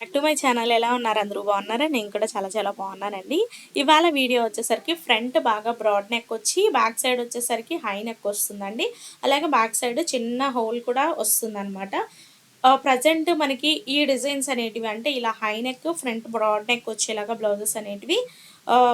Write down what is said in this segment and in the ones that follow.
Back to my channel ఎలా ఉన్నారు? అందరూ బాగున్నారా? నేను కూడా చాలా చాలా బాగున్నానండి. ఇవాళ వీడియో వచ్చేసరికి ఫ్రంట్ బాగా బ్రాడ్ నెక్ వచ్చి బ్యాక్ సైడ్ వచ్చేసరికి హై నెక్ వస్తుందండి. అలాగే బ్యాక్ సైడ్ చిన్న హోల్ కూడా వస్తుందన్నమాట. ప్రజెంట్ మనకి ఈ డిజైన్స్ అనేటివి అంటే ఇలా high neck front broad neck వచ్చేలాగా బ్లౌజెస్ అనేటివి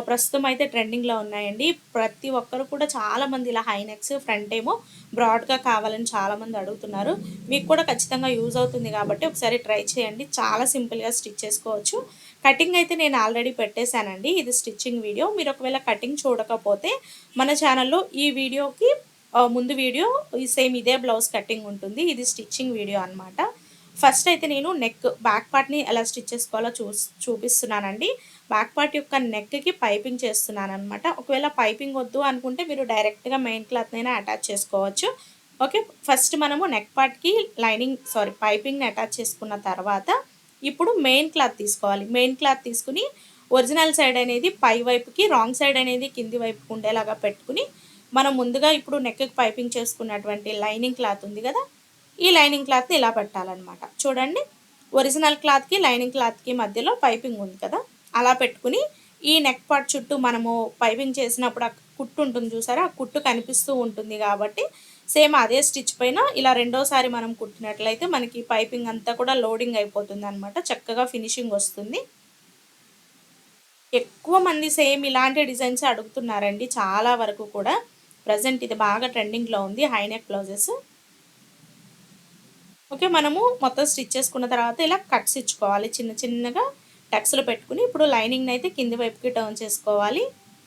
ప్రస్తుతం అయితే ట్రెండింగ్లో ఉన్నాయండి. ప్రతి ఒక్కరు కూడా చాలామంది ఇలా హైనెక్స్ ఫ్రంట్ ఏమో బ్రాడ్గా కావాలని చాలామంది అడుగుతున్నారు. మీకు కూడా ఖచ్చితంగా యూజ్ అవుతుంది కాబట్టి ఒకసారి ట్రై చేయండి. చాలా సింపుల్గా స్టిచ్ చేసుకోవచ్చు. కటింగ్ అయితే నేను ఆల్రెడీ పెట్టేశానండి. ఇది స్టిచ్చింగ్ వీడియో. మీరు ఒకవేళ కటింగ్ చూడకపోతే మన ఛానల్లో ఈ వీడియోకి ముందు వీడియో ఈ సేమ్ ఇదే బ్లౌజ్ కటింగ్ ఉంటుంది. ఇది స్టిచ్చింగ్ వీడియో అనమాట ఫస్ట్ అయితే నేను నెక్ బ్యాక్ పార్ట్ని ఎలా స్టిచ్ చేసుకోవాలో చూ చూపిస్తున్నానండి. బ్యాక్ పార్ట్ యొక్క నెక్కి పైపింగ్ చేస్తున్నాను అనమాట ఒకవేళ పైపింగ్ వద్దు అనుకుంటే మీరు డైరెక్ట్గా మెయిన్ క్లాత్నైనా అటాచ్ చేసుకోవచ్చు. ఓకే ఫస్ట్ మనము నెక్ పార్ట్కి లైనింగ్ సారీ పైపింగ్ని అటాచ్ చేసుకున్న తర్వాత ఇప్పుడు మెయిన్ క్లాత్ తీసుకోవాలి. మెయిన్ క్లాత్ తీసుకుని ఒరిజినల్ సైడ్ అనేది పై వైపుకి రాంగ్ సైడ్ అనేది కింది వైపుకి ఉండేలాగా పెట్టుకుని మనం ముందుగా ఇప్పుడు నెక్కి పైపింగ్ చేసుకున్నటువంటి లైనింగ్ క్లాత్ ఉంది కదా ఈ లైనింగ్ క్లాత్ ఇలా పెట్టాలన్నమాట. చూడండి ఒరిజినల్ క్లాత్కి లైనింగ్ క్లాత్కి మధ్యలో పైపింగ్ ఉంది కదా? అలా పెట్టుకుని ఈ నెక్ పార్ట్ చుట్టూ మనము పైపింగ్ చేసినప్పుడు ఆ కుట్టు ఉంటుంది చూసారా? ఆ కుట్టు కనిపిస్తూ ఉంటుంది కాబట్టి సేమ్ అదే స్టిచ్ పైన ఇలా రెండోసారి మనం కుట్టినట్లయితే మనకి పైపింగ్ అంతా కూడా లోడింగ్ అయిపోతుంది అనమాట చక్కగా ఫినిషింగ్ వస్తుంది. ఎక్కువ మంది సేమ్ ఇలాంటి డిజైన్స్ అడుగుతున్నారండి చాలా వరకు కూడా. ప్రజెంట్ ఇది బాగా ట్రెండింగ్లో ఉంది హై నెక్ బ్లౌజెస్. ఓకే మనము మొత్తం స్టిచ్ చేసుకున్న తర్వాత ఇలా కట్స్ ఇచ్చుకోవాలి. చిన్న చిన్నగా టక్స్లు పెట్టుకుని ఇప్పుడు లైనింగ్ని అయితే కింది వైపుకి టర్న్ చేసుకోవాలి.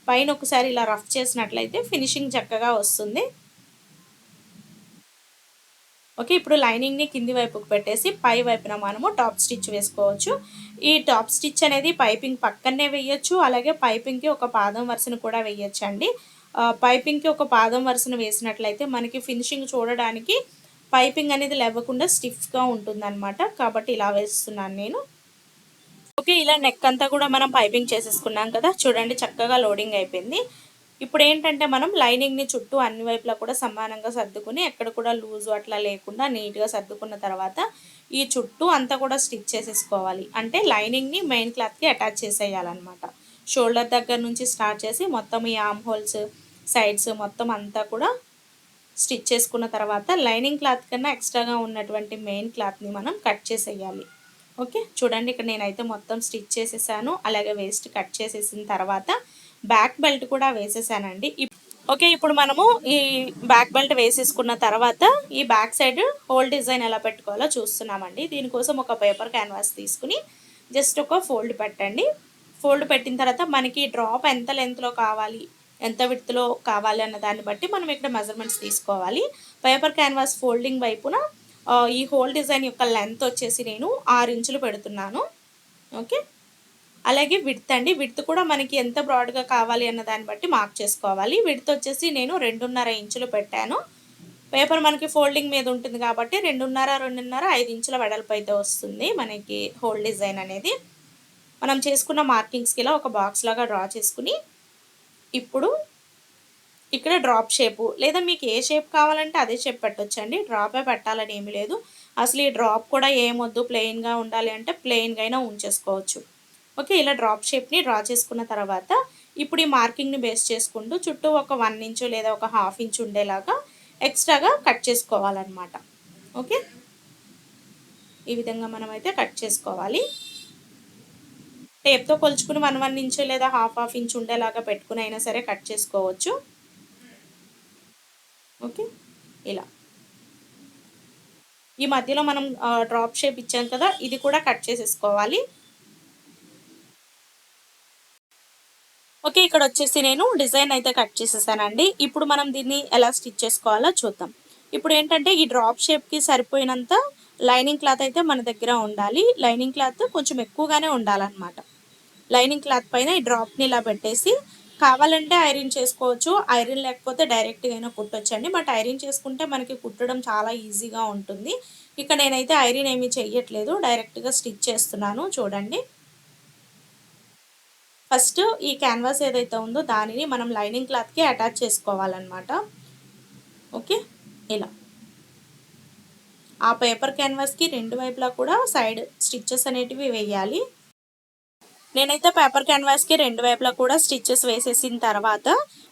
పైన ఒకసారి ఇలా రఫ్ చేసినట్లయితే ఫినిషింగ్ చక్కగా వస్తుంది. ఓకే ఇప్పుడు లైనింగ్ని కింది వైపుకి పెట్టేసి పై వైపున మనము టాప్ స్టిచ్ వేసుకోవచ్చు. ఈ టాప్ స్టిచ్ అనేది పైపింగ్ పక్కనే వేయచ్చు. అలాగే పైపింగ్కి ఒక పాదం వరుసను కూడా వేయచ్చు అండి పైపింగ్కి ఒక పాదం వరుసను వేసినట్లయితే మనకి ఫినిషింగ్ చూడడానికి పైపింగ్ అనేది లేవకుండా స్టిఫ్గా ఉంటుందన్నమాట. కాబట్టి ఇలా వేస్తున్నాను నేను. ఓకే ఇలా నెక్ అంతా కూడా మనం పైపింగ్ చేసేసుకున్నాం కదా. చూడండి చక్కగా లోడింగ్ అయిపోయింది. ఇప్పుడు ఏంటంటే మనం లైనింగ్ని చుట్టూ అన్ని వైపులా కూడా సమానంగా సర్దుకుని ఎక్కడ కూడా లూజు అట్లా లేకుండా నీట్గా సర్దుకున్న తర్వాత ఈ చుట్టూ అంతా కూడా స్టిచ్ చేసేసుకోవాలి. అంటే లైనింగ్ని మెయిన్ క్లాత్కి అటాచ్ చేసేయాలన్నమాట. షోల్డర్ దగ్గర నుంచి స్టార్ట్ చేసి మొత్తం ఈ ఆమ్ హోల్స్ సైడ్స్ మొత్తం అంతా కూడా స్టిచ్ చేసుకున్న తర్వాత లైనింగ్ క్లాత్ కన్నా ఎక్స్ట్రాగా ఉన్నటువంటి మెయిన్ క్లాత్ని మనం కట్ చేసేయాలి. ఓకే? చూడండి ఇక్కడ నేనైతే మొత్తం స్టిచ్ చేసేసాను. అలాగే వేస్ట్ కట్ చేసేసిన తర్వాత బ్యాక్ బెల్ట్ కూడా వేసేసానండి. ఇప్- ఓకే ఇప్పుడు మనము ఈ బ్యాక్ బెల్ట్ వేసేసుకున్న తర్వాత ఈ బ్యాక్ సైడ్ హోల్ డిజైన్ ఎలా పెట్టుకోవాలో చూస్తున్నామండి. దీనికోసం ఒక పేపర్ క్యాన్వాస్ తీసుకుని జస్ట్ ఒక ఫోల్డ్ పెట్టండి. ఫోల్డ్ పెట్టిన తర్వాత మనకి డ్రాప్ ఎంత లెంత్లో కావాలి ఎంత విడ్త్లో కావాలి అన్న దాన్ని బట్టి మనం ఇక్కడ మెజర్మెంట్స్ తీసుకోవాలి. పేపర్ క్యాన్వాస్ ఫోల్డింగ్ వైపున ఈ హోల్ డిజైన్ యొక్క లెంత్ వచ్చేసి నేను ఆరు ఇంచులు పెడుతున్నాను. ఓకే? అలాగే విడ్త్ అండి. విడ్త్ కూడా మనకి ఎంత బ్రాడ్గా కావాలి అన్న దాన్ని బట్టి మార్క్ చేసుకోవాలి. విడ్త్ వచ్చేసి నేను రెండున్నర ఇంచులు పెట్టాను. పేపర్ మనకి ఫోల్డింగ్ మీద ఉంటుంది కాబట్టి రెండున్నర రెండున్నర ఐదు ఇంచుల వెడల్పు అయితే వస్తుంది మనకి హోల్ డిజైన్ అనేది. మనం చేసుకున్న మార్కింగ్స్కి ఇలా ఒక బాక్స్ లాగా డ్రా చేసుకుని ఇప్పుడు ఇక్కడ డ్రాప్ షేపు లేదా మీకు ఏ షేప్ కావాలంటే అదే షేప్ పెట్టొచ్చండి. డ్రాపే పెట్టాలని ఏమీ లేదు. అసలు ఈ డ్రాప్ కూడా ఏమొద్దు ప్లెయిన్గా ఉండాలి అంటే ప్లెయిన్గా అయినా ఉంచేసుకోవచ్చు. ఓకే ఇలా డ్రాప్ షేప్ని డ్రా చేసుకున్న తర్వాత ఇప్పుడు ఈ మార్కింగ్ని బేస్ చేసుకుంటూ చుట్టూ ఒక వన్ ఇంచు లేదా ఒక హాఫ్ ఇంచ్ ఉండేలాగా ఎక్స్ట్రాగా కట్ చేసుకోవాలన్నమాట. ఓకే? ఈ విధంగా మనమైతే కట్ చేసుకోవాలి. టేప్తో కొలుచుకుని వన్ వన్ ఇంచు లేదా హాఫ్ హాఫ్ ఇంచ్ ఉండేలాగా పెట్టుకుని అయినా సరే కట్ చేసుకోవచ్చు. ఓకే? ఇలా. ఈ మధ్యలో మనం డ్రాప్ షేప్ ఇచ్చాం కదా ఇది కూడా కట్ చేసేసుకోవాలి. ఓకే ఇక్కడ వచ్చేసి నేను డిజైన్ అయితే కట్ చేసేసానండి. ఇప్పుడు మనం దీన్ని ఎలా స్టిచ్ చేసుకోవాలో చూద్దాం. ఇప్పుడు ఏంటంటే ఈ డ్రాప్ షేప్కి సరిపోయినంత లైనింగ్ క్లాత్ అయితే మన దగ్గర ఉండాలి. లైనింగ్ క్లాత్ కొంచెం ఎక్కువగానే ఉండాలన్నమాట. లైనింగ్ క్లాత్ పైన ఈ డ్రాప్ని ఇలా పెట్టేసి కావాలంటే ఐరన్ చేసుకోవచ్చు. ఐరన్ లేకపోతే డైరెక్ట్గా అయినా కుట్టొచ్చండి. బట్ ఐరన్ చేసుకుంటే మనకి కుట్టడం చాలా ఈజీగా ఉంటుంది. ఇక నేనైతే ఐరన్ ఏమీ చెయ్యట్లేదు. డైరెక్ట్గా స్టిచ్ చేస్తున్నాను. చూడండి. ఫస్ట్ ఈ క్యాన్వాస్ ఏదైతే ఉందో దానిని మనం లైనింగ్ క్లాత్కి అటాచ్ చేసుకోవాలన్నమాట. ఓకే? ఇలా. ఆ పేపర్ క్యాన్వాస్కి రెండు వైపులా కూడా సైడ్ స్టిచ్చెస్ అనేటివి వేయాలి. నేనైతే పేపర్ క్యాన్వాస్కి రెండు వైపులా కూడా స్టిచ్చెస్ వేసేసిన తర్వాత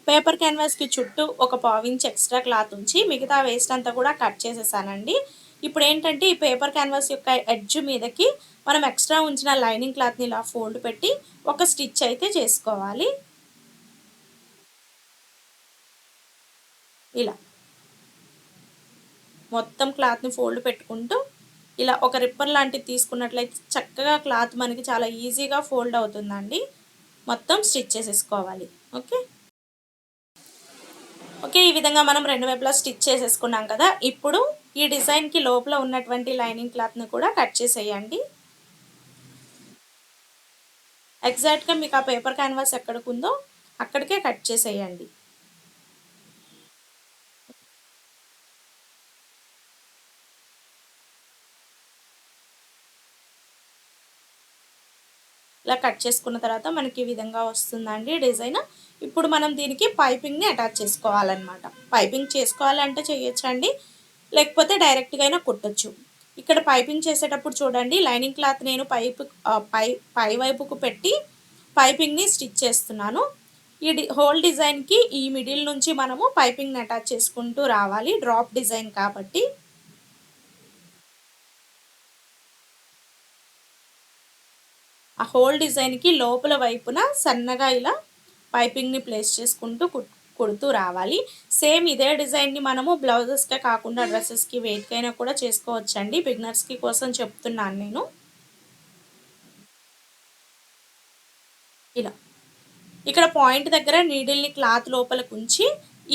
పేపర్ క్యాన్వాస్కి చుట్టూ ఒక పావించ్ ఎక్స్ట్రా క్లాత్ ఉంచి మిగతా వేస్ట్ అంతా కూడా కట్ చేసేసానండి. ఇప్పుడు ఏంటంటే ఈ పేపర్ క్యాన్వాస్ యొక్క ఎడ్జ్ మీదకి మనం ఎక్స్ట్రా ఉంచిన లైనింగ్ క్లాత్ని ఇలా ఫోల్డ్ పెట్టి ఒక స్టిచ్ అయితే చేసుకోవాలి. ఇలా. మొత్తం క్లాత్ని ఫోల్డ్ పెట్టుకుంటూ ఇలా ఒక రిప్పర్ లాంటిది తీసుకున్నట్లయితే చక్కగా క్లాత్ మనకి చాలా ఈజీగా ఫోల్డ్ అవుతుందండి. మొత్తం స్టిచ్ చేసేసుకోవాలి. ఓకే? ఓకే ఈ విధంగా మనం రెండు వైపులా స్టిచ్ చేసేసుకున్నాం కదా. ఇప్పుడు ఈ డిజైన్కి లోపల ఉన్నటువంటి లైనింగ్ క్లాత్ని కూడా కట్ చేసేయండి. ఎగ్జాక్ట్గా మీకు ఆ పేపర్ క్యాన్వాస్ ఎక్కడికి ఉందో అక్కడికే కట్ చేసేయండి. ఇలా కట్ చేసుకున్న తర్వాత మనకి ఈ విధంగా వస్తుందండి డిజైన్. ఇప్పుడు మనం దీనికి పైపింగ్ని అటాచ్ చేసుకోవాలన్నమాట. పైపింగ్ చేసుకోవాలంటే చేయొచ్చండి లేకపోతే డైరెక్ట్గా అయినా కుట్టచ్చు. ఇక్కడ పైపింగ్ చేసేటప్పుడు చూడండి లైనింగ్ క్లాత్ నేను పైపు పై పై వైపుకు పెట్టి పైపింగ్ని స్టిచ్ చేస్తున్నాను. ఈ డి హోల్ డిజైన్కి ఈ మిడిల్ నుంచి మనము పైపింగ్ని అటాచ్ చేసుకుంటూ రావాలి డ్రాప్ డిజైన్ కాబట్టి. ఆ హోల్ డిజైన్కి లోపల వైపున సన్నగా ఇలా పైపింగ్ని ప్లేస్ చేసుకుంటూ కుడుతూ రావాలి. సేమ్ ఇదే డిజైన్ని మనము బ్లౌజెస్కే కాకుండా డ్రెస్సెస్కి వెయిట్కైనా కూడా చేసుకోవచ్చండి. బిగినర్స్కి కోసం చెప్తున్నాను నేను. ఇలా. ఇక్కడ పాయింట్ దగ్గర నీడిల్ని క్లాత్ లోపలికి ఉంచి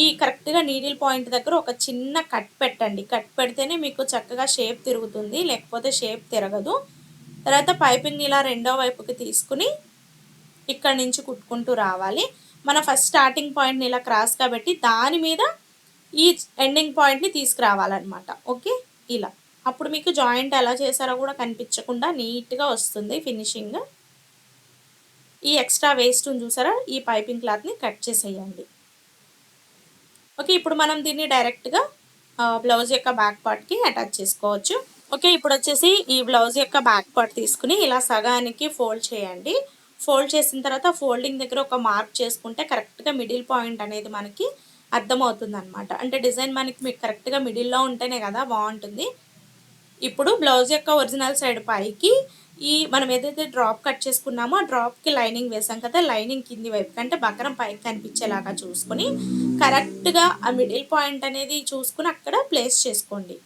ఈ కరెక్ట్గా నీడిల్ పాయింట్ దగ్గర ఒక చిన్న కట్ పెట్టండి. కట్ పెడితేనే మీకు చక్కగా షేప్ తిరుగుతుంది. లేకపోతే షేప్ తిరగదు. తర్వాత పైపింగ్ ఇలా రెండో వైపుకి తీసుకుని ఇక్కడ నుంచి కుట్టుకుంటూ రావాలి. మన ఫస్ట్ స్టార్టింగ్ పాయింట్ని ఇలా క్రాస్గా పెట్టి దాని మీద ఈ ఎండింగ్ పాయింట్ని తీసుకురావాలన్నమాట. ఓకే? ఇలా. అప్పుడు మీకు జాయింట్ ఎలా చేశారో కూడా కనిపించకుండా నీట్గా వస్తుంది ఫినిషింగ్. ఈ ఎక్స్ట్రా వేస్ట్ చూసారా? ఈ పైపింగ్ క్లాత్ని కట్ చేసేయండి. ఓకే? ఇప్పుడు మనం దీన్ని డైరెక్ట్గా బ్లౌజ్ యొక్క బ్యాక్ పార్ట్కి అటాచ్ చేసుకోవచ్చు. ఓకే ఇప్పుడు వచ్చేసి ఈ బ్లౌజ్ యొక్క బ్యాక్ పార్ట్ తీసుకుని ఇలా సగానికి ఫోల్డ్ చేయండి. ఫోల్డ్ చేసిన తర్వాత ఫోల్డింగ్ దగ్గర ఒక మార్క్ చేసుకుంటే కరెక్ట్గా మిడిల్ పాయింట్ అనేది మనకి అర్థమవుతుంది అనమాట అంటే డిజైన్ మనకి మీకు కరెక్ట్గా మిడిల్లో ఉంటేనే కదా బాగుంటుంది. ఇప్పుడు బ్లౌజ్ యొక్క ఒరిజినల్ సైడ్ పైకి ఈ మనం ఏదైతే డ్రాప్ కట్ చేసుకున్నామో ఆ డ్రాప్కి లైనింగ్ వేసాం కదా లైనింగ్ కింది వైపు అంటే బకరం పైకి కనిపించేలాగా చూసుకొని కరెక్ట్గా ఆ మిడిల్ పాయింట్ అనేది చూసుకుని అక్కడ ప్లేస్ చేసుకోండి.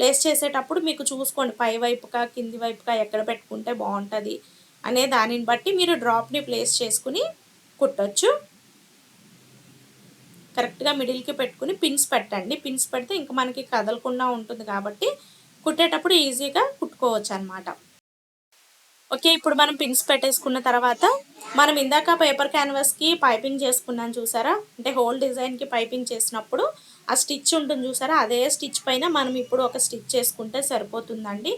ప్లేస్ చేసేటప్పుడు మీకు చూసుకోండి పై వైపుగా కింది వైపుగా ఎక్కడ పెట్టుకుంటే బాగుంటుంది అనే దానిని బట్టి మీరు డ్రాప్ని ప్లేస్ చేసుకుని కుట్టచ్చు. కరెక్ట్గా మిడిల్కి పెట్టుకుని పిన్స్ పెట్టండి. పిన్స్ పెడితే ఇంకా మనకి కదలకుండా ఉంటుంది కాబట్టి కుట్టేటప్పుడు ఈజీగా కుట్టుకోవచ్చు అనమాట ఓకే ఇప్పుడు మనం పిన్స్ పెట్టేసుకున్న తర్వాత మనం ఇందాక పేపర్ క్యాన్వాస్కి పైపింగ్ చేసుకున్నాను చూసారా? అంటే హోల్ డిజైన్కి పైపింగ్ చేసినప్పుడు ఆ స్టిచ్ ఉంటుంది చూసారా? అదే స్టిచ్ పైన మనం ఇప్పుడు ఒక స్టిచ్ చేసుకుంటే సరిపోతుందండి.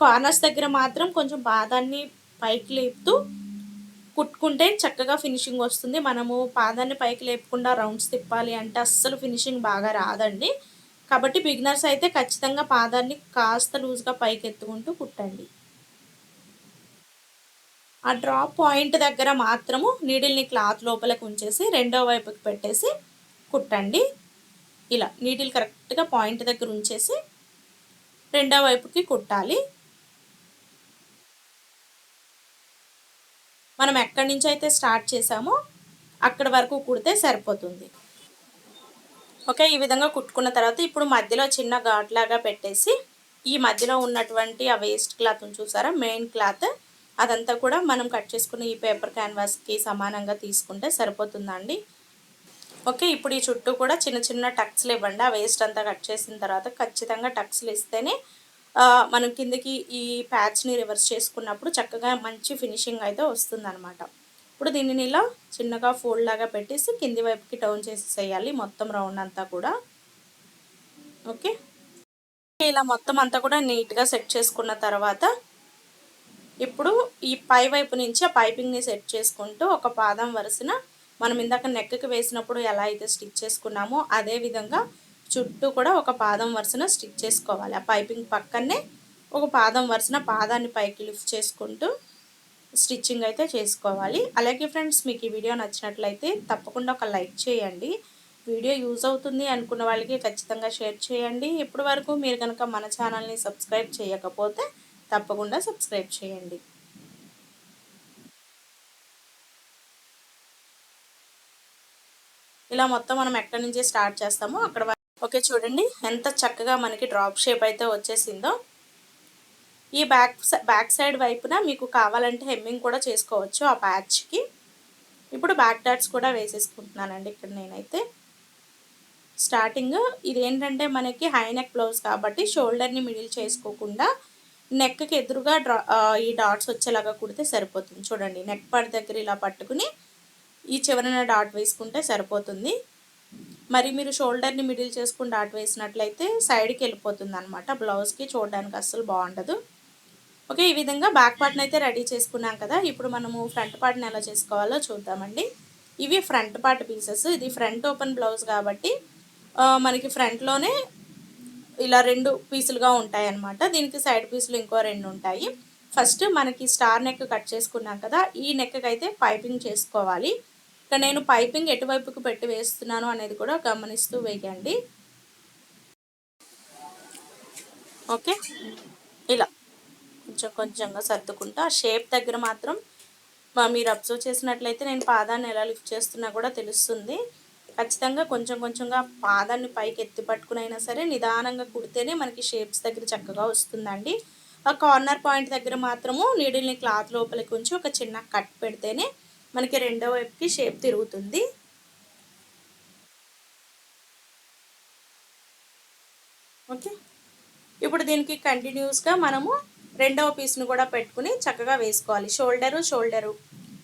కార్నర్స్ దగ్గర మాత్రం కొంచెం పాదాన్ని పైకి లేపుతూ కుట్టుకుంటే చక్కగా ఫినిషింగ్ వస్తుంది. మనము పాదాన్ని పైకి లేపకుండా రౌండ్స్ తిప్పాలి అంటే అస్సలు ఫినిషింగ్ బాగా రాదండి. కాబట్టి బిగినర్స్ అయితే ఖచ్చితంగా పాదాన్ని కాస్త లూజ్గా పైకి ఎత్తుకుంటూ కుట్టండి. ఆ డ్రాప్ పాయింట్ దగ్గర మాత్రము నీడిల్ని క్లాత్ లోపలికి ఉంచేసి రెండో వైపుకి పెట్టేసి కుట్టండి. ఇలా నీడిల్ కరెక్ట్గా పాయింట్ దగ్గర ఉంచేసి రెండో వైపుకి కుట్టాలి. మనం ఎక్కడి నుంచి అయితే స్టార్ట్ చేసామో అక్కడ వరకు కుడితే సరిపోతుంది. ఓకే ఈ విధంగా కుట్టుకున్న తర్వాత ఇప్పుడు మధ్యలో చిన్న ఘాట్లాగా పెట్టేసి ఈ మధ్యలో ఉన్నటువంటి ఆ వేస్ట్ క్లాత్ చూసారా? Main cloth. అదంతా కూడా మనం కట్ చేసుకున్న ఈ పేపర్ క్యాన్వాస్కి సమానంగా తీసుకుంటే సరిపోతుందండి ఓకే ఇప్పుడు ఈ చుట్టూ కూడా చిన్న చిన్న టక్స్లు ఇవ్వండి ఆ వేస్ట్ అంతా కట్ చేసిన తర్వాత ఖచ్చితంగా టక్స్లు ఇస్తేనే మనం కిందకి ఈ ప్యాచ్ని రివర్స్ చేసుకున్నప్పుడు చక్కగా మంచి ఫినిషింగ్ అయితే వస్తుందన్నమాట. ఇప్పుడు దీనిని ఇలా చిన్నగా ఫోల్డ్ లాగా పెట్టేసి కింది వైపుకి టౌన్ చేసేసేయాలి మొత్తం రౌండ్ అంతా కూడా. ఓకే? ఇలా మొత్తం అంతా కూడా నీట్గా సెట్ చేసుకున్న తర్వాత ఇప్పుడు ఈ పై వైపు నుంచి ఆ పైపింగ్ని సెట్ చేసుకుంటూ ఒక పాదం వరుసన మనం ఇందాక నెక్కి వేసినప్పుడు ఎలా అయితే స్టిచ్ చేసుకున్నామో అదే విధంగా చుట్టూ కూడా ఒక పాదం వరుసన స్టిచ్ చేసుకోవాలి. ఆ పైపింగ్ పక్కనే ఒక పాదం వరుసన పాదాన్ని పైకి లిఫ్ట్ చేసుకుంటూ స్టిచ్చింగ్ అయితే చేసుకోవాలి. అలాగే ఫ్రెండ్స్ మీకు ఈ వీడియో నచ్చినట్లయితే తప్పకుండా ఒక లైక్ చేయండి. వీడియో యూజ్ అవుతుంది అనుకున్న వాళ్ళకి ఖచ్చితంగా షేర్ చేయండి. ఇప్పటి వరకు మీరు కనుక మన ఛానల్ని సబ్స్క్రైబ్ చేయకపోతే తప్పకుండా సబ్స్క్రైబ్ చేయండి. ఇలా మొత్తం మనం ఎక్కడి నుంచి స్టార్ట్ చేస్తామో అక్కడ ఓకే చూడండి. ఎంత చక్కగా మనకి డ్రాప్ షేప్ అయితే వచ్చేసిందో. ఈ బ్యాక్ బ్యాక్ సైడ్ వైపున మీకు కావాలంటే హెమ్మింగ్ కూడా చేసుకోవచ్చు ఆ ప్యాచ్కి. ఇప్పుడు బ్యాక్ డాట్స్ కూడా వేసేసుకుంటున్నానండి ఇక్కడ నేనైతే. స్టార్టింగ్ ఇదేంటంటే మనకి హై నెక్ బ్లౌజ్ కాబట్టి షోల్డర్ని మిడిల్ చేసుకోకుండా నెక్కి ఎదురుగా డ్రా ఈ డాట్స్ వచ్చేలాగా కుడితే సరిపోతుంది. చూడండి నెక్ పడి దగ్గర ఇలా పట్టుకుని ఈ చివరన డాట్ వేసుకుంటే సరిపోతుంది. మరి మీరు షోల్డర్ని మిడిల్ చేసుకుని డాట్ వేసినట్లయితే సైడ్కి వెళ్ళిపోతుంది అనమాట బ్లౌజ్కి చూడడానికి అస్సలు బాగుండదు. ఓకే ఈ విధంగా బ్యాక్ పార్ట్ని అయితే రెడీ చేసుకున్నాం కదా. ఇప్పుడు మనము ఫ్రంట్ పార్ట్ని ఎలా చేసుకోవాలో చూద్దామండి. ఇవి ఫ్రంట్ పార్ట్ పీసెస్ ఇది ఫ్రంట్ ఓపెన్ బ్లౌజ్ కాబట్టి మనకి ఫ్రంట్లోనే ఇలా రెండు పీసులుగా ఉంటాయి అన్నమాట దీనికి సైడ్ పీసులు ఇంకో రెండు ఉంటాయి. ఫస్ట్ మనకి స్టార్ నెక్ కట్ చేసుకున్నాం కదా. ఈ నెక్కి అయితే పైపింగ్ చేసుకోవాలి. ఇక్కడ నేను పైపింగ్ ఎటువైపుకు పెట్టి వేస్తున్నాను అనేది కూడా గమనిస్తూ వేయండి. ఓకే? ఇలా. కొంచెం కొంచెంగా సర్దుకుంటా. షేప్ దగ్గర మాత్రం మీరు అబ్జర్వ్ చేసినట్లయితే నేను పాదాన్ని ఎలా లిఫ్ట్ చేస్తున్నా కూడా తెలుస్తుంది. ఖచ్చితంగా కొంచెం కొంచెంగా పాదాన్ని పైకి ఎత్తి పట్టుకునైనా సరే నిదానంగా కుడితేనే మనకి షేప్స్ దగ్గర చక్కగా వస్తుందండి. ఆ కార్నర్ పాయింట్ దగ్గర మాత్రము నీడిల్ని క్లాత్ లోపలికి ఉంచి ఒక చిన్న కట్ పెడితేనే మనకి రెండో వైపుకి షేప్ తిరుగుతుంది. ఓకే ఇప్పుడు దీనికి కంటిన్యూస్గా మనము రెండవ పీస్ను కూడా పెట్టుకుని చక్కగా వేసుకోవాలి. షోల్డరు షోల్డరు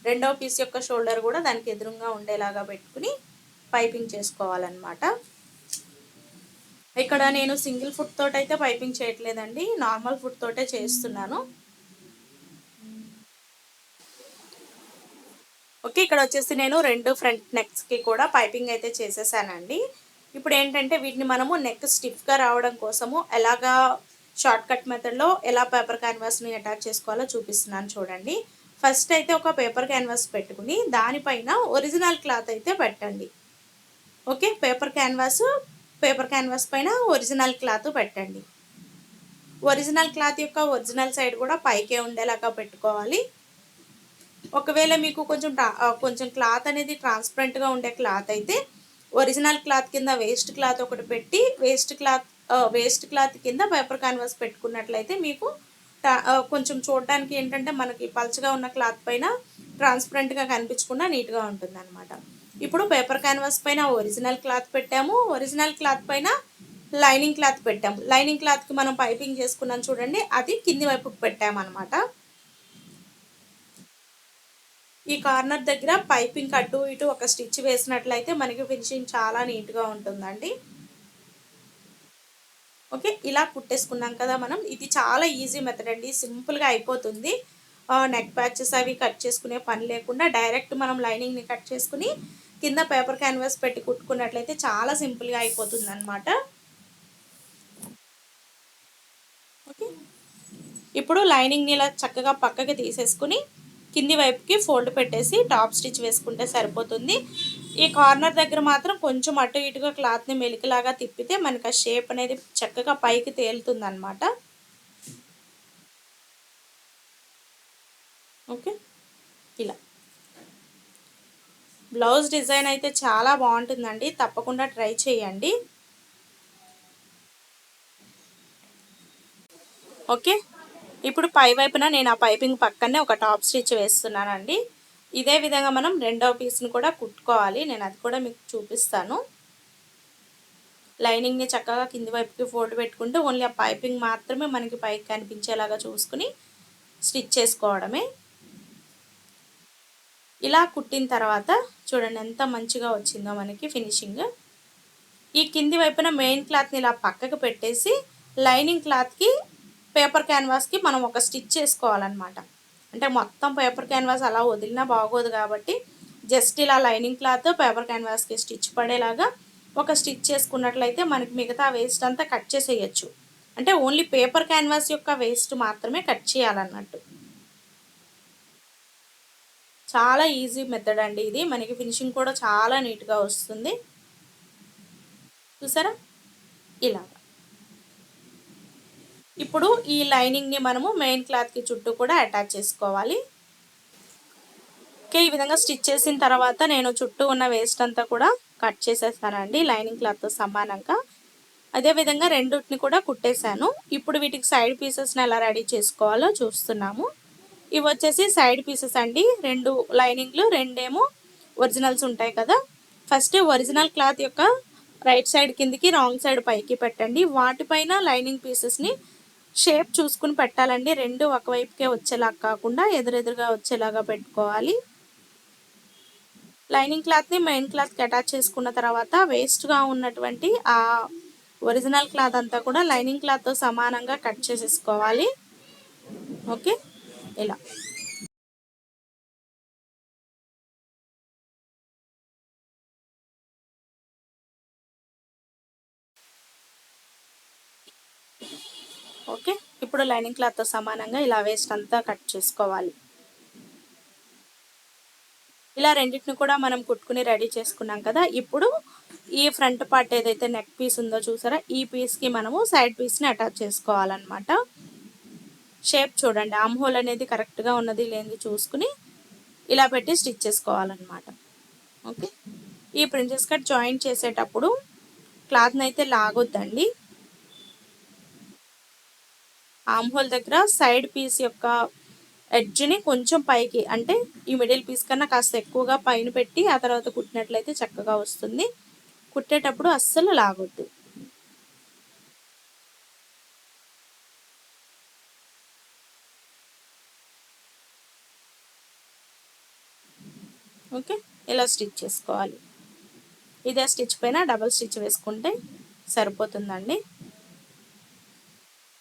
రెండవ పీస్ యొక్క షోల్డర్ కూడా దానికి ఎదురుగా ఉండేలాగా పెట్టుకుని పైపింగ్ చేసుకోవాలన్నమాట. ఇక్కడ నేను సింగిల్ ఫుట్ తోటైతే అయితే పైపింగ్ చేయట్లేదండి. నార్మల్ ఫుట్ తోటే చేస్తున్నాను. ఓకే ఇక్కడ వచ్చేసి నేను రెండు ఫ్రంట్ నెక్స్కి కూడా పైపింగ్ అయితే చేసేసానండి. ఇప్పుడు ఏంటంటే వీటిని మనము నెక్ స్టిఫ్గా రావడం కోసము ఎలాగా షార్ట్ కట్ మెథడ్లో ఎలా పేపర్ క్యాన్వాస్ని అటాచ్ చేసుకోవాలో చూపిస్తున్నాను చూడండి. ఫస్ట్ అయితే ఒక పేపర్ క్యాన్వాస్ పెట్టుకుని దానిపైన ఒరిజినల్ క్లాత్ అయితే పెట్టండి. Okay paper canvas paper canvas పైన ఒరిజినల్ క్లాత్ పెట్టండి. ఒరిజినల్ క్లాత్ యొక్క ఒరిజినల్ సైడ్ కూడా పైకే ఉండేలాగా పెట్టుకోవాలి. ఒకవేళ మీకు కొంచెం కొంచెం క్లాత్ అనేది ట్రాన్స్పరెంట్గా ఉండే క్లాత్ అయితే ఒరిజినల్ క్లాత్ కింద వేస్ట్ క్లాత్ ఒకటి పెట్టి వేస్ట్ క్లాత్ వేస్ట్ క్లాత్ కింద పేపర్ క్యాన్వాస్ పెట్టుకున్నట్లయితే మీకు కొంచెం చూడటానికి ఏంటంటే మనకి పల్చగా ఉన్న క్లాత్ పైన ట్రాన్స్పరెంట్గా కనిపించకుండా నీట్గా ఉంటుంది అనమాట ఇప్పుడు పేపర్ క్యాన్వాస్ పైన ఒరిజినల్ క్లాత్ పెట్టాము ఒరిజినల్ క్లాత్ పైన లైనింగ్ క్లాత్ పెట్టాము. లైనింగ్ క్లాత్కి మనం పైపింగ్ చేసుకున్నాం చూడండి అది కింది వైపుకి పెట్టామన్నమాట. ఈ కార్నర్ దగ్గర పైపింగ్ అటు ఇటు ఒక స్టిచ్ వేసినట్లయితే మనకి ఫినిషింగ్ చాలా నీట్గా ఉంటుందండి. ఓకే ఇలా కుట్టేసుకున్నాం కదా మనం. ఇది చాలా ఈజీ మెథడ్ అండి. సింపుల్గా అయిపోతుంది. నెక్ ప్యాచెస్ అవి కట్ చేసుకునే పని లేకుండా డైరెక్ట్ మనం లైనింగ్ని కట్ చేసుకుని కింద పేపర్ క్యాన్వాస్ పెట్టి కుట్టుకున్నట్లయితే చాలా సింపుల్గా అయిపోతుంది అనమాట ఓకే ఇప్పుడు లైనింగ్ని ఇలా చక్కగా పక్కకి తీసేసుకుని కింది వైపుకి ఫోల్డ్ పెట్టేసి టాప్ స్టిచ్ వేసుకుంటే సరిపోతుంది. ఈ కార్నర్ దగ్గర మాత్రం కొంచెం అటు ఇటుగా క్లాత్ని మెలికలాగా తిప్పితే మనకు ఆ షేప్ అనేది చక్కగా పైకి తేలుతుంది అనమాట ఓకే? ఇలా. బ్లౌజ్ డిజైన్ అయితే చాలా బాగుంటుందండి. తప్పకుండా ట్రై చేయండి. ఓకే? ఇప్పుడు పై వైపున నేను ఆ పైపింగ్ పక్కనే ఒక టాప్ స్టిచ్ వేస్తున్నానండి. ఇదే విధంగా మనం రెండవ పీస్ని కూడా కుట్టుకోవాలి. నేను అది కూడా మీకు చూపిస్తాను. లైనింగ్ని చక్కగా కింది వైపుకి ఫోల్డ్ పెట్టుకుంటూ ఓన్లీ ఆ పైపింగ్ మాత్రమే మనకి పైకి కనిపించేలాగా చూసుకుని స్టిచ్ చేసుకోవడమే. ఇలా కుట్టిన తర్వాత చూడండి ఎంత మంచిగా వచ్చిందో మనకి ఫినిషింగ్ ఈ కింది వైపున మెయిన్ క్లాత్ని ఇలా పక్కకు పెట్టేసి లైనింగ్ క్లాత్కి పేపర్ క్యాన్వాస్కి మనం ఒక స్టిచ్ చేసుకోవాలన్నమాట. అంటే మొత్తం పేపర్ క్యాన్వాస్ అలా వదిలినా బాగోదు కాబట్టి జస్ట్ ఇలా లైనింగ్ క్లాత్ పేపర్ క్యాన్వాస్కి స్టిచ్ పడేలాగా ఒక స్టిచ్ చేసుకున్నట్లయితే మనకి మిగతా వేస్ట్ అంతా కట్ చేసేయచ్చు. అంటే ఓన్లీ పేపర్ క్యాన్వాస్ యొక్క వేస్ట్ మాత్రమే కట్ చేయాలన్నట్టు. చాలా ఈజీ మెథడ్ అండి ఇది. మనకి ఫినిషింగ్ కూడా చాలా నీట్గా వస్తుంది. చూసారా? ఇలా. ఇప్పుడు ఈ లైనింగ్ని మనము మెయిన్ క్లాత్కి చుట్టూ కూడా అటాచ్ చేసుకోవాలి. ఓకే ఈ విధంగా స్టిచ్ చేసిన తర్వాత నేను చుట్టూ ఉన్న వేస్ట్ అంతా కూడా కట్ చేసేసానండి లైనింగ్ క్లాత్తో సమానంగా. అదేవిధంగా రెండుటిని కూడా కుట్టేశాను. ఇప్పుడు వీటికి సైడ్ పీసెస్ని ఎలా రెడీ చేసుకోవాలో చూస్తున్నాము. ఇవి వచ్చేసి సైడ్ పీసెస్ అండి. రెండు లైనింగ్లు రెండేమో ఒరిజినల్స్ ఉంటాయి కదా. ఫస్ట్ ఒరిజినల్ క్లాత్ యొక్క రైట్ సైడ్ కిందికి రాంగ్ సైడ్ పైకి పెట్టండి. వాటిపైన లైనింగ్ పీసెస్ని షేప్ చూసుకుని పెట్టాలండి. రెండు ఒకవైపుకే వచ్చేలాగా కాకుండా ఎదురెదురుగా వచ్చేలాగా పెట్టుకోవాలి. లైనింగ్ క్లాత్ని మెయిన్ క్లాత్కి అటాచ్ చేసుకున్న తర్వాత వేస్ట్గా ఉన్నటువంటి ఆ ఒరిజినల్ క్లాత్ అంతా కూడా లైనింగ్ క్లాత్తో సమానంగా కట్ చేసేసుకోవాలి. ఓకే? ఇలా. ఓకే? ఇప్పుడు లైనింగ్ క్లాత్తో సమానంగా ఇలా వేస్ట్ అంతా కట్ చేసుకోవాలి. ఇలా రెండింటిని కూడా మనం కుట్టుకుని రెడీ చేసుకున్నాం కదా ఇప్పుడు ఈ ఫ్రంట్ పార్ట్ ఏదైతే నెక్ పీస్ ఉందో చూసారా ఈ పీస్కి మనము సైడ్ పీస్ని అటాచ్ చేసుకోవాలన్నమాట. షేప్ చూడండి ఆమ్ హోల్ అనేది కరెక్ట్గా ఉన్నది లేనిది చూసుకుని ఇలా పెట్టి స్టిచ్ చేసుకోవాలన్నమాట. ఓకే? ఈ ప్రిన్సెస్ కట్ జాయిన్ చేసేటప్పుడు క్లాత్ని అయితే లాగొద్దండి. ఆమ్ హోల్ దగ్గర సైడ్ పీస్ యొక్క ఎడ్జ్ని కొంచెం పైకి అంటే ఈ మిడిల్ పీస్ కన్నా కాస్త ఎక్కువగా పైన పెట్టి ఆ తర్వాత కుట్టినట్లయితే చక్కగా వస్తుంది. కుట్టేటప్పుడు అస్సలు లాగొద్దు. ఓకే ఇలా స్టిచ్ చేసుకోవాలి. ఇదే స్టిచ్ పైన డబల్ స్టిచ్ వేసుకుంటే సరిపోతుందండి.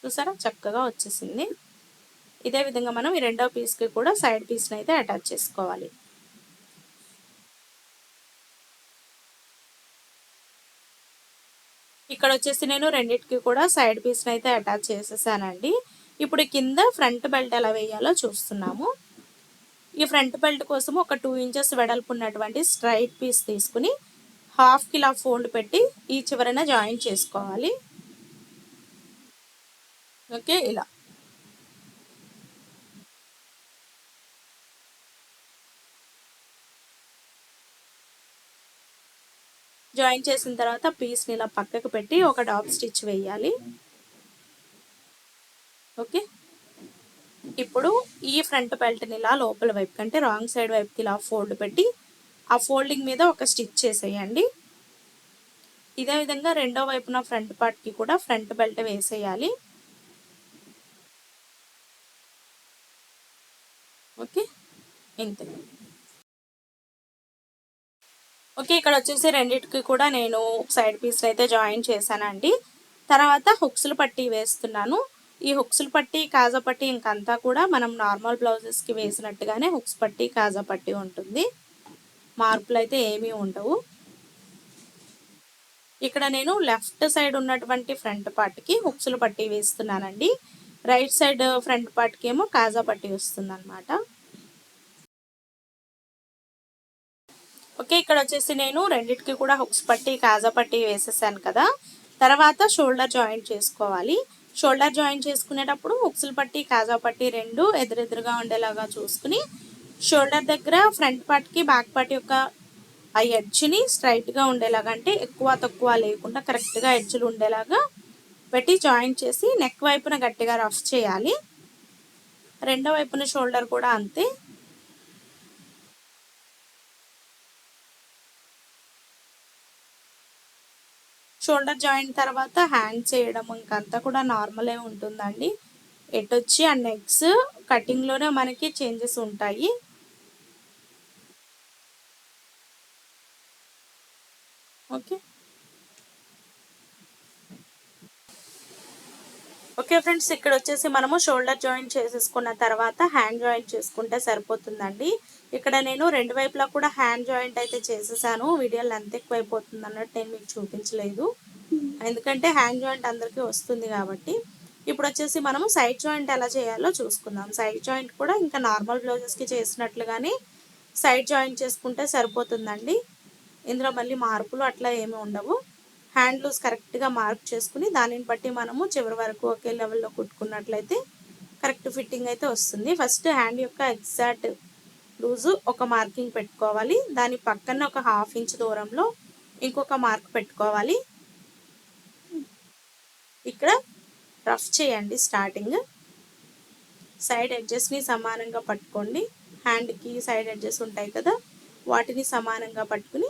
చూసారా? చక్కగా వచ్చేసింది. ఇదే విధంగా మనం ఈ రెండో పీస్కి కూడా సైడ్ పీస్ని అయితే అటాచ్ చేసుకోవాలి. ఇక్కడ వచ్చేసి నేను రెండింటికి కూడా సైడ్ పీస్ని అయితే అటాచ్ చేసేసానండి. ఇప్పుడు కింద ఫ్రంట్ బెల్ట్ ఎలా వేయాలో చూస్తున్నాము. ఈ ఫ్రంట్ బెల్ట్ కోసం ఒక టూ ఇంచెస్ వెడల్పు ఉన్నటువంటి స్ట్రైట్ పీస్ తీసుకుని హాఫ్ కిలో ఫోల్డ్ పెట్టి ఈ చివరన జాయిన్ చేసుకోవాలి. ఓకే ఇలా. జాయిన్ చేసిన తర్వాత పీస్ని ఇలా పక్కకు పెట్టి ఒక డాప్ స్టిచ్ వేయాలి. ఓకే. ఇప్పుడు ఈ ఫ్రంట్ బెల్ట్ని ఇలా లోపల వైపు కంటే రాంగ్ సైడ్ వైపుకి ఇలా ఫోల్డ్ పెట్టి ఆ ఫోల్డింగ్ మీద ఒక స్టిచ్ చేసేయండి. ఇదే విధంగా రెండో వైపున ఫ్రంట్ పార్ట్కి కూడా ఫ్రంట్ బెల్ట్ వేసేయాలి ఓకే ఇంతే. ఓకే ఇక్కడ వచ్చేసి రెండింటికి కూడా నేను సైడ్ పీస్ అయితే జాయిన్ చేశానండి. తర్వాత హుక్స్లు పట్టి వేస్తున్నాను. ఈ హుక్స్లు పట్టి కాజా పట్టి ఇంకంతా కూడా మనం నార్మల్ బ్లౌజెస్కి వేసినట్టుగానే హుక్స్ పట్టి కాజా పట్టి ఉంటుంది. మార్పులు అయితే ఏమీ ఉండవు. ఇక్కడ నేను లెఫ్ట్ సైడ్ ఉన్నటువంటి ఫ్రంట్ పార్ట్కి హుక్స్లు పట్టి వేస్తున్నానండి. రైట్ సైడ్ ఫ్రంట్ పార్ట్కి ఏమో కాజా పట్టి వస్తుంది అనమాట ఓకే ఇక్కడ వచ్చేసి నేను రెండింటికి కూడా హుక్స్ పట్టి కాజా పట్టి వేసేసాను కదా. తర్వాత షోల్డర్ జాయింట్ చేసుకోవాలి. షోల్డర్ జాయిన్ చేసుకునేటప్పుడు హుక్స్లు పట్టి కాజా పట్టి రెండు ఎదురెదురుగా ఉండేలాగా చూసుకుని షోల్డర్ దగ్గర ఫ్రంట్ పార్ట్కి బ్యాక్ పార్ట్ యొక్క ఆ ఎడ్జ్ని స్ట్రైట్గా ఉండేలాగా అంటే ఎక్కువ తక్కువ లేకుండా కరెక్ట్గా ఎడ్జ్లు ఉండేలాగా పెట్టి జాయిన్ చేసి నెక్ వైపున గట్టిగా రఫ్ చేయాలి. రెండో వైపున షోల్డర్ కూడా అంతే. షోల్డర్ జాయింట్ తర్వాత హ్యాండ్ చేయడం ఇంకంతా కూడా నార్మలే ఉంటుందండి. ఎటొచ్చి ఆ నెక్స్ కటింగ్లోనే మనకి చేంజెస్ ఉంటాయి. ఓకే. ఓకే ఫ్రెండ్స్ ఇక్కడ వచ్చేసి మనము షోల్డర్ జాయింట్ చేసేసుకున్న తర్వాత హ్యాండ్ జాయింట్ చేసుకుంటే సరిపోతుందండి. ఇక్కడ నేను రెండు వైపులా కూడా హ్యాండ్ జాయింట్ అయితే చేసేసాను. వీడియో లెంత్ ఎక్కువ అయిపోతుంది అన్నట్టు నేను మీకు చూపించలేదు. ఎందుకంటే హ్యాండ్ జాయింట్ అందరికీ వస్తుంది కాబట్టి. ఇప్పుడు వచ్చేసి మనము సైడ్ జాయింట్ ఎలా చేయాలో చూసుకుందాం. సైడ్ జాయింట్ కూడా ఇంకా నార్మల్ బ్లౌజెస్కి చేసినట్లుగానే సైడ్ జాయింట్ చేసుకుంటే సరిపోతుందండి. ఇందులో మళ్ళీ మార్పులు అట్లా ఏమి ఉండవు. హ్యాండ్ లూజ్ కరెక్ట్గా మార్క్ చేసుకుని దానిని బట్టి మనము చివరి వరకు ఒకే లెవెల్లో కుట్టుకున్నట్లయితే కరెక్ట్ ఫిట్టింగ్ అయితే వస్తుంది. ఫస్ట్ హ్యాండ్ యొక్క ఎగ్జాక్ట్ లూజు ఒక మార్కింగ్ పెట్టుకోవాలి. దాని పక్కన ఒక హాఫ్ ఇంచ్ దూరంలో ఇంకొక మార్క్ పెట్టుకోవాలి. ఇక్కడ రఫ్ చేయండి స్టార్టింగ్ సైడ్ ఎడ్జెస్ని సమానంగా పట్టుకోండి. హ్యాండ్కి సైడ్ ఎడ్జెస్ ఉంటాయి కదా వాటిని సమానంగా పట్టుకుని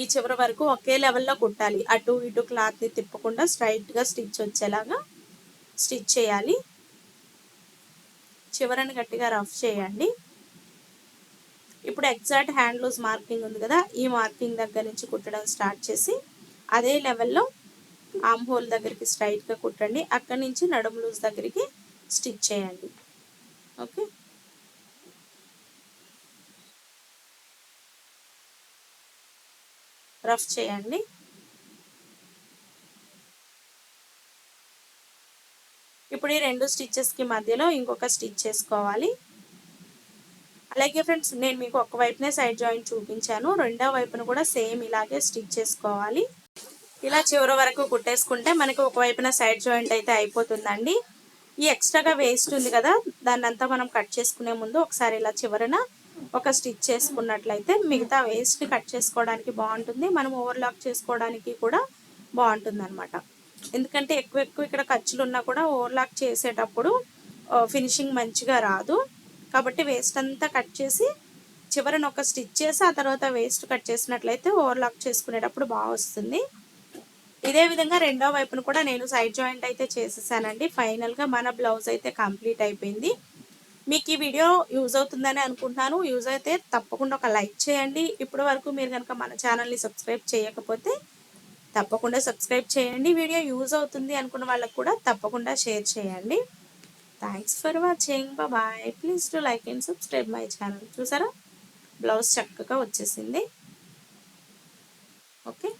ఈ చివరి వరకు ఒకే లెవెల్లో కుట్టాలి అటు ఇటు క్లాత్ని తిప్పకుండా స్ట్రైట్గా స్టిచ్ వచ్చేలాగా స్టిచ్ చేయాలి. చివరని గట్టిగా రఫ్ చేయండి. ఇప్పుడు ఎగ్జాక్ట్ హ్యాండ్ లూజ్ మార్కింగ్ ఉంది కదా ఈ మార్కింగ్ దగ్గర నుంచి కుట్టడం స్టార్ట్ చేసి అదే లెవెల్లో ఆమ్ హోల్ దగ్గరికి స్ట్రైట్గా కుట్టండి. అక్కడి నుంచి నడుము లూజ్ దగ్గరికి స్టిచ్ చేయండి. ఓకే రఫ్ చేయండి. ఇప్పుడు ఈ రెండు స్టిచ్చెస్కి మధ్యలో ఇంకొక స్టిచ్ చేసుకోవాలి. అలాగే ఫ్రెండ్స్ నేను మీకు ఒక వైపునే సైడ్ జాయింట్ చూపించాను. రెండో వైపున కూడా సేమ్ ఇలాగే స్టిచ్ చేసుకోవాలి. ఇలా చివరి వరకు కుట్టేసుకుంటే మనకి ఒక వైపున సైడ్ జాయింట్ అయితే అయిపోతుందండి. ఈ ఎక్స్ట్రాగా వేస్ట్ ఉంది కదా దాన్నంతా మనం కట్ చేసుకునే ముందు ఒకసారి ఇలా చివరన ఒక స్టిచ్ చేసుకున్నట్లయితే మిగతా వేస్ట్ కట్ చేసుకోవడానికి బాగుంటుంది. మనం ఓవర్లాక్ చేసుకోవడానికి కూడా బాగుంటుంది అనమాట ఎందుకంటే ఎక్కువ ఎక్కువ ఇక్కడ ఖర్చులు ఉన్నా కూడా ఓవర్లాక్ చేసేటప్పుడు ఫినిషింగ్ మంచిగా రాదు. కాబట్టి వేస్ట్ అంతా కట్ చేసి చివరన ఒక స్టిచ్ చేసి ఆ తర్వాత వేస్ట్ కట్ చేసినట్లయితే ఓవర్లాక్ చేసుకునేటప్పుడు బాగా వస్తుంది. ఇదే విధంగా రెండో వైపున కూడా నేను సైడ్ జాయింట్ అయితే చేసేసానండి. ఫైనల్గా మన బ్లౌజ్ అయితే కంప్లీట్ అయిపోయింది. మీకు ఈ వీడియో యూజ్ అవుతుందని అనుకుంటున్నాను. యూజ్ అయితే తప్పకుండా ఒక లైక్ చేయండి. ఇప్పటి వరకు మీరు కనుక మన ఛానల్ని సబ్స్క్రైబ్ చేయకపోతే తప్పకుండా సబ్స్క్రైబ్ చేయండి. వీడియో యూజ్ అవుతుంది అనుకున్న వాళ్ళకు కూడా తప్పకుండా షేర్ చేయండి. Thanks for watching bye please to like and subscribe my channel చూసారా? బ్లౌజ్ చక్కగా వచ్చేసింది. ఓకే